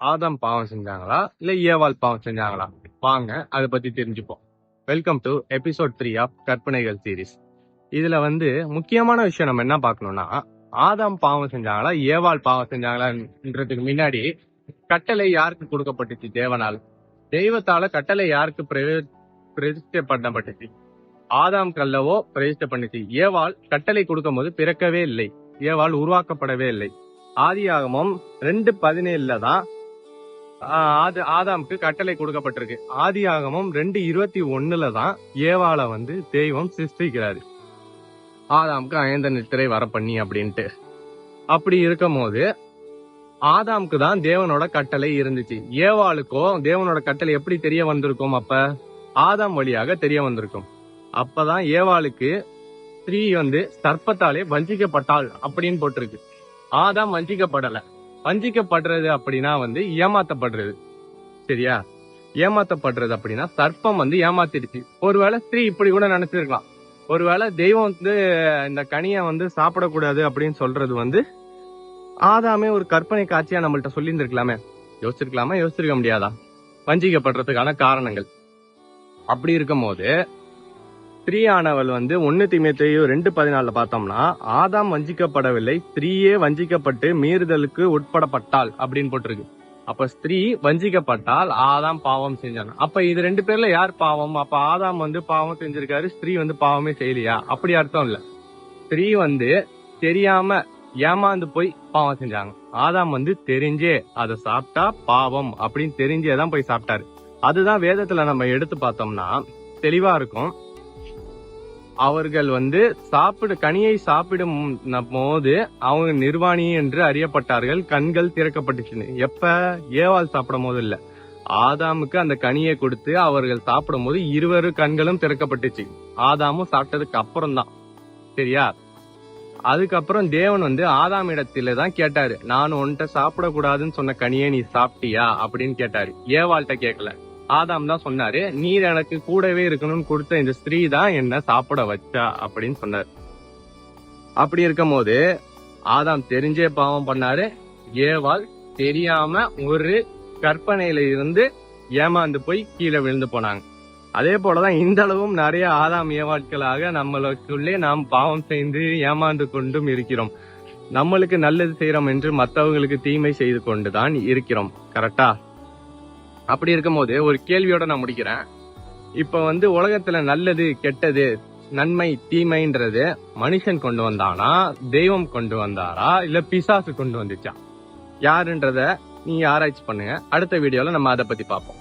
ஆதாம் பாவம் செஞ்சாங்களா? இல்ல ஏவாள் பாவம் செஞ்சாங்களா? வாங்க அதை பத்தி தெரிஞ்சுப்போம். Welcome to episode three of கற்பனைகள் சீரீஸ் இதுல வந்து முக்கியமான விஷயம் நம்ம என்ன பார்க்கணும்னா ஆதாம் பாவம் செஞ்சாங்களா ஏவாள் பாவம் செஞ்சாங்களான்றதுக்கு முன்னாடி கட்டளை யாருக்கு கொடுக்கப்பட்டுச்சு தேவனால்? தெய்வத்தால கட்டளை யாருக்கு பிரதி- பிரதிஷ்டை பண்ணப்பட்டுச்சு ஆதாம் கல்லவோ பிரதிஷ்டை பண்ணுச்சு ஏவாள் கட்டளை கொடுக்கும் போது பிறக்கவே இல்லை. ஏவாள் உருவாக்கப்படவே இல்லை. ஆதியாகமம் ரெண்டு பதினேழுல தான் ஆது ஆதாமுக்கு கட்டளை கொடுக்கப்பட்டிருக்கு. ஆதி ஆகமும் ரெண்டு இருபத்தி ஒண்ணுல தான் ஏவால வந்து தெய்வம் சிருஷ்டிக்கிறாரு. ஆதாமுக்கு ஐந்த நித்திரை வர பண்ணி அப்படின்ட்டு. அப்படி இருக்கும் போது ஆதாமுக்கு தான் தேவனோட கட்டளை இருந்துச்சு. ஏவாளுக்கோ தேவனோட கட்டளை எப்படி தெரிய வந்திருக்கும் அப்ப? ஆதாம் வழியாக தெரிய வந்திருக்கும். அப்பதான் ஏவாளுக்கு ஸ்திரீ வந்து சர்ப்பத்தாலே வஞ்சிக்கப்பட்டாள் அப்படின்னு போட்டிருக்கு. ஆதாம் வஞ்சிக்கப்படலை. வஞ்சிக்கப்படுறது அப்படின்னா வந்து ஏமாத்தப்படுறது. சரியா? ஏமாத்தப்படுறது அப்படின்னா சர்ப்பம் வந்து ஏமாத்திடுச்சு. ஒருவேளை ஸ்திரீ இப்படி கூட நினைச்சிருக்கலாம். ஒருவேளை தெய்வம் வந்து இந்த கனியை வந்து சாப்பிடக்கூடாது அப்படின்னு சொல்றது வந்து ஆதாமே ஒரு கற்பனை காட்சியா நம்மள்ட்ட சொல்லியிருந்திருக்கலாமே. யோசிச்சிருக்கலாமா? யோசிச்சிருக்க முடியாதா? வஞ்சிக்கப்படுறதுக்கான காரணங்கள். அப்படி இருக்கும் போது ஸ்திரீயானவள் வந்து ஒன்னு திமுத்தையும் ரெண்டு பதினாலுல பார்த்தோம்னா ஆதாம் வஞ்சிக்கப்படவில்லை ஸ்திரீயே வஞ்சிக்கப்பட்டு மீறுதலுக்கு உட்படப்பட்டாள் அப்படின்னு போட்டிருக்கு. அப்ப ஸ்திரீ வஞ்சிக்கப்பட்டால் ஆதாம் பாவம் செஞ்சான். அப்ப இது ரெண்டு பேர்ல யார் பாவம்? அப்ப ஆதாம் வந்து பாவம் செஞ்சிருக்காரு ஸ்திரீ வந்து பாவமே செய்யலையா? அப்படி அர்த்தம் இல்ல. ஸ்திரீ வந்து தெரியாம ஏமாந்து போய் பாவம் செஞ்சாங்க. ஆதாம் வந்து தெரிஞ்சே அதை சாப்பிட்டா பாவம் அப்படின்னு தெரிஞ்சே தான் போய் சாப்பிட்டாரு. அதுதான் வேதத்துல நம்ம எடுத்து பார்த்தோம்னா தெளிவா இருக்கும். அவர்கள் வந்து சாப்பிடு கனியை சாப்பிடும் போது அவங்க நிர்வாணி என்று அறியப்பட்டார்கள். கண்கள் திறக்கப்பட்டுச்சு எப்ப? ஏவாள் சாப்பிடும் போது இல்ல ஆதாமுக்கு அந்த கனியை கொடுத்து அவர்கள் சாப்பிடும் போது இருவரு கண்களும் திறக்கப்பட்டுச்சு. ஆதாமும் சாப்பிட்டதுக்கு அப்புறம் தான் சரியா? அதுக்கப்புறம் தேவன் வந்து ஆதாம் இடத்துல தான் கேட்டாரு. நான் உன்கிட்ட சாப்பிடக்கூடாதுன்னு சொன்ன கனியை நீ சாப்பிட்டியா? அப்படின்னு கேட்டாரு. ஏவாள்கிட்ட கேட்கல. ஆதாம் தான் சொன்னாரு நீர் எனக்கு கூடவே இருக்கணும்னு கொடுத்த இந்த ஸ்திரீ தான் என்ன சாப்பிட வச்சா அப்படின்னு சொன்னார். அப்படி இருக்கும்போது ஆதாம் தெரிஞ்சே பாவம் பண்ணாரு. ஏவாள் தெரியாம ஒரு கற்பனையில இருந்து ஏமாந்து போய் கீழே விழுந்து போனாங்க. அதே போலதான் இந்த அளவும் நிறைய ஆதாம் ஏவாட்களாக நம்மளுக்குள்ளே நாம் பாவம் செய்து ஏமாந்து கொண்டும் இருக்கிறோம். நம்மளுக்கு நல்லது செய்யறோம் என்று மற்றவங்களுக்கு தீமை செய்து கொண்டுதான் இருக்கிறோம். கரெக்டா? அப்படி இருக்கும்போது ஒரு கேள்வியோட நான் முடிக்கிறேன். இப்ப வந்து உலகத்துல நல்லது கெட்டது நன்மை தீமைன்றது மனுஷன் கொண்டு வந்தானா தெய்வம் கொண்டு வந்தாரா இல்ல பிசாசு கொண்டு வந்துச்சா? யாருன்றத நீங்க ஆராய்ச்சி பண்ணுங்க. அடுத்த வீடியோல நம்ம அதை பத்தி பார்ப்போம்.